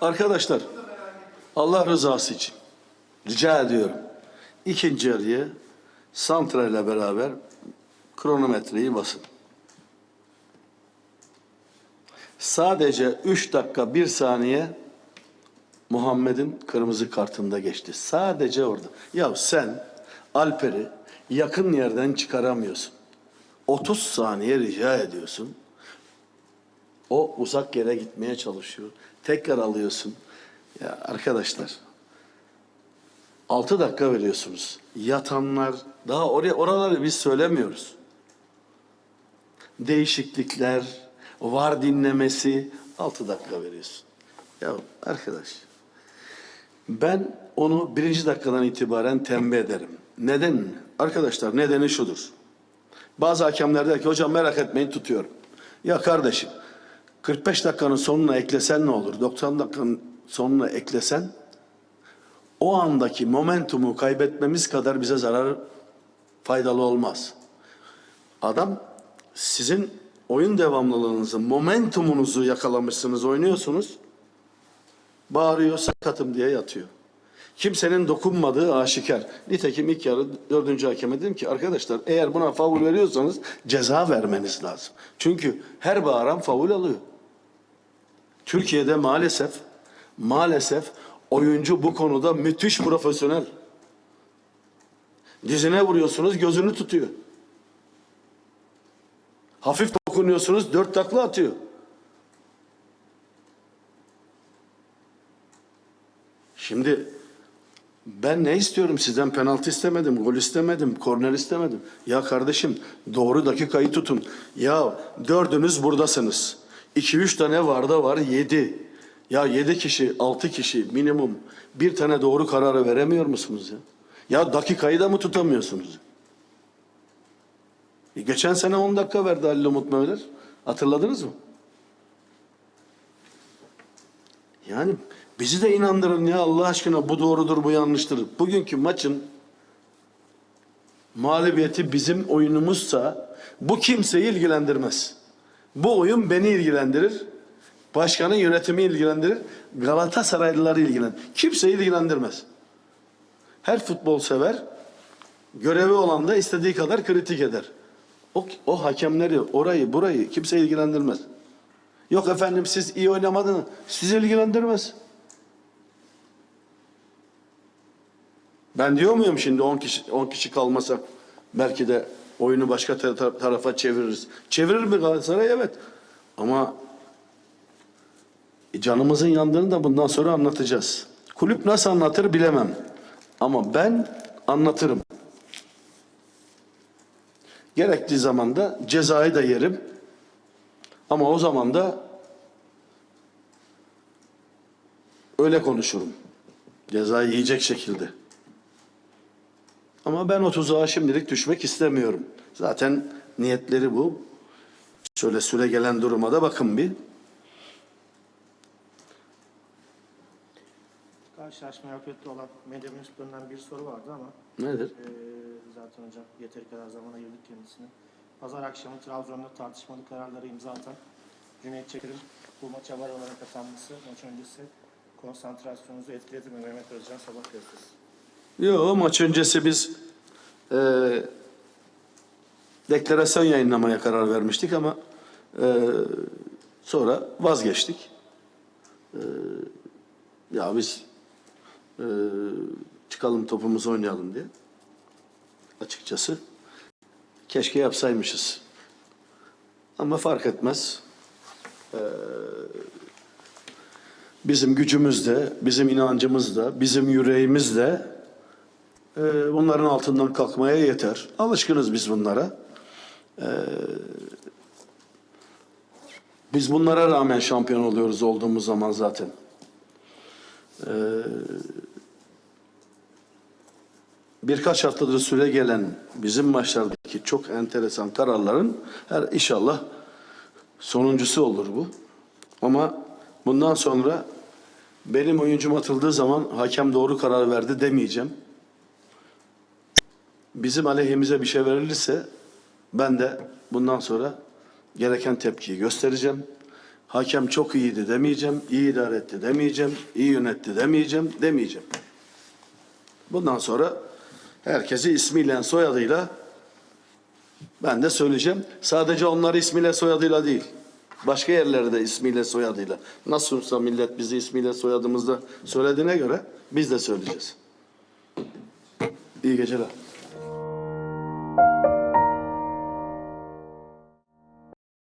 Arkadaşlar Allah rızası için rica ediyorum. İkinci yarıya Santra ile beraber kronometreyi basın. Sadece 3 dakika 1 saniye Muhammed'in kırmızı kartında geçti. Sadece orada. Ya sen Alper'i yakın yerden çıkaramıyorsun. 30 saniye rica ediyorsun. O uzak yere gitmeye çalışıyor. Tekrar alıyorsun. Ya arkadaşlar 6 dakika veriyorsunuz. Yatanlar daha oraya oraları biz söylemiyoruz. Değişiklikler, var dinlemesi 6 dakika veriyorsun. Ya arkadaş ben onu birinci dakikadan itibaren tembih ederim. Neden? Arkadaşlar nedeni şudur. Bazı hakemler der ki hocam merak etmeyin tutuyorum. Ya kardeşim 45 dakikanın sonuna eklesen ne olur? 90 dakikanın sonuna eklesen o andaki momentumu kaybetmemiz kadar bize zarar faydalı olmaz. Adam sizin oyun devamlılığınızı, momentumunuzu yakalamışsınız, oynuyorsunuz. Bağırıyor, sakatım diye yatıyor. Kimsenin dokunmadığı aşikar. Nitekim ilk yarı dördüncü hakeme dedim ki arkadaşlar eğer buna faul veriyorsanız ceza vermeniz lazım. Çünkü her bağıran faul alıyor. Türkiye'de maalesef maalesef oyuncu bu konuda müthiş profesyonel. Dizine vuruyorsunuz gözünü tutuyor. Hafif dokunuyorsunuz dört takla atıyor. Şimdi ben ne istiyorum sizden penaltı istemedim, gol istemedim, korner istemedim. Ya kardeşim doğru dakikayı tutun. Ya dördünüz buradasınız. İki üç tane var da var yedi. Ya yedi kişi, altı kişi minimum bir tane doğru kararı veremiyor musunuz ya? Ya dakikayı da mı tutamıyorsunuz? E, geçen sene 10 dakika verdi Halil Umut Mevler. Hatırladınız mı? Yani bizi de inandırın ya Allah aşkına bu doğrudur bu yanlıştır. Bugünkü maçın mağlubiyeti bizim oyunumuzsa bu kimseyi ilgilendirmez. Bu oyun beni ilgilendirir. Başkanın yönetimi ilgilendirir. Galatasaraylıları ilgilendirir. Kimseyi ilgilendirmez. Her futbol sever görevi olan da istediği kadar kritik eder. O, o hakemleri, orayı, burayı kimse ilgilendirmez. Yok efendim siz iyi oynamadınız. Sizi ilgilendirmez. Ben diyor muyum şimdi 10 kişi 10 kişi kalmasa belki de oyunu başka ta- ta- tarafa çeviririz. Çevirir mi Galatasaray? Evet. Ama canımızın yandığını da bundan sonra anlatacağız. Kulüp nasıl anlatır bilemem. Ama ben anlatırım. Gerektiği zaman da cezayı da yerim. Ama o zaman da öyle konuşurum. Cezayı yiyecek şekilde. Ama ben o tuzağa şimdilik düşmek istemiyorum. Zaten niyetleri bu. Şöyle süre gelen duruma da bakın bir. Karşılaşma yapıtlı olan medya mensuplarından bir soru vardı ama Nedir? eee, zaten hocam yeteri kadar zaman ayırdık kendisine. Pazar akşamı Trabzon'da tartışmalı kararları imza atan Cüneyt Çakır'ın bu maça var olarak atanması maç öncesi konsantrasyonunuzu etkiledi mi Mehmet Özcan Sabah gazetesi? Yok maç öncesi biz e, deklarasyon yayınlamaya karar vermiştik ama e, sonra vazgeçtik. E, ya biz e, çıkalım topumuzu oynayalım diye. Açıkçası keşke yapsaymışız. Ama fark etmez. E, bizim gücümüz de, bizim inancımız da, bizim yüreğimiz de ee, bunların altından kalkmaya yeter. Alışkınız biz bunlara. Ee, biz bunlara rağmen şampiyon oluyoruz olduğumuz zaman zaten. Ee, birkaç haftadır süre gelen bizim maçlardaki çok enteresan kararların her inşallah sonuncusu olur bu. Ama bundan sonra benim oyuncum atıldığı zaman hakem doğru karar verdi demeyeceğim bizim aleyhimize bir şey verilirse ben de bundan sonra gereken tepkiyi göstereceğim. Hakem çok iyiydi demeyeceğim, iyi idare etti demeyeceğim, iyi yönetti demeyeceğim, demeyeceğim. Bundan sonra herkesi ismiyle, soyadıyla ben de söyleyeceğim. Sadece onları ismiyle, soyadıyla değil. Başka yerlerde ismiyle, soyadıyla. Nasılsa millet bizi ismiyle, soyadımızla söylediğine göre biz de söyleyeceğiz. İyi geceler.